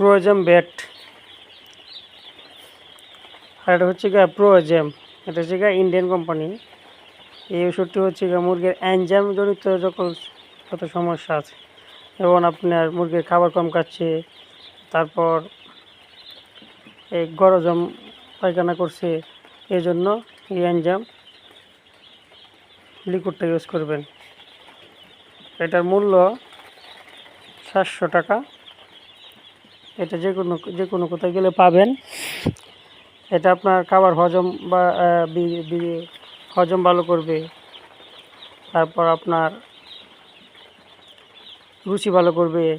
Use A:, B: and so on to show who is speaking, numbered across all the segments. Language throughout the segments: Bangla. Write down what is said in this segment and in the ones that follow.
A: প্রোজেম ব্যাট আর এটা হচ্ছে গিয়ে প্রোজেম। এটা হচ্ছে গিয়ে ইন্ডিয়ান কোম্পানি। এই ওষুধটি হচ্ছে গিয়ে মুরগির অ্যানজাম জনিত যখন কত সমস্যা আছে, যেমন আপনার মুরগির খাবার কম খাচ্ছে, তারপর এই গরজম পায়খানা করছে, এই জন্য এই অ্যানজাম লিকুইডটা ইউজ করবেন। এটার মূল্য সাতশো টাকা। এটা যে কোনো যে কোনো কোথায় গেলে পাবেন। এটা আপনার খাবার হজম বা হজম ভালো করবে। তারপর আপনার রুচি ভালো করবে।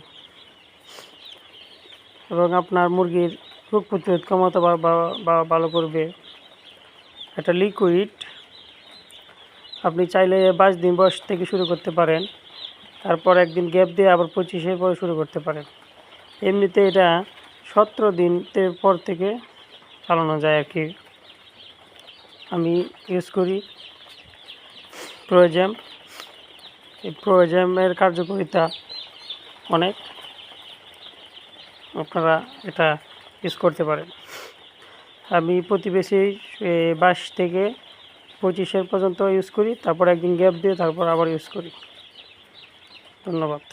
A: এবং আপনার মুরগির রোগ প্রতিরোধ ক্ষমতা বা- ভালো করবে। এটা লিকুইড আপনি চাইলে বাইশ দিন বয়স থেকে শুরু করতে পারেন। তারপর একদিন গ্যাপ দিয়ে আবার পঁচিশের পরে শুরু করতে পারেন। এমনিতে এটা সতেরো দিনের পর থেকে চালানো যায় আর কি। আমি ইউজ করি প্রোজ্যাম এই প্রোজ্যামের কার্যকারিতা অনেক। আপনারা এটা ইউজ করতে পারেন। আমি প্রতি বেশি বাইশ থেকে পঁচিশের পর্যন্ত ইউজ করি, তারপর একদিন গ্যাপ দিয়ে তারপর আবার ইউজ করি। ধন্যবাদ।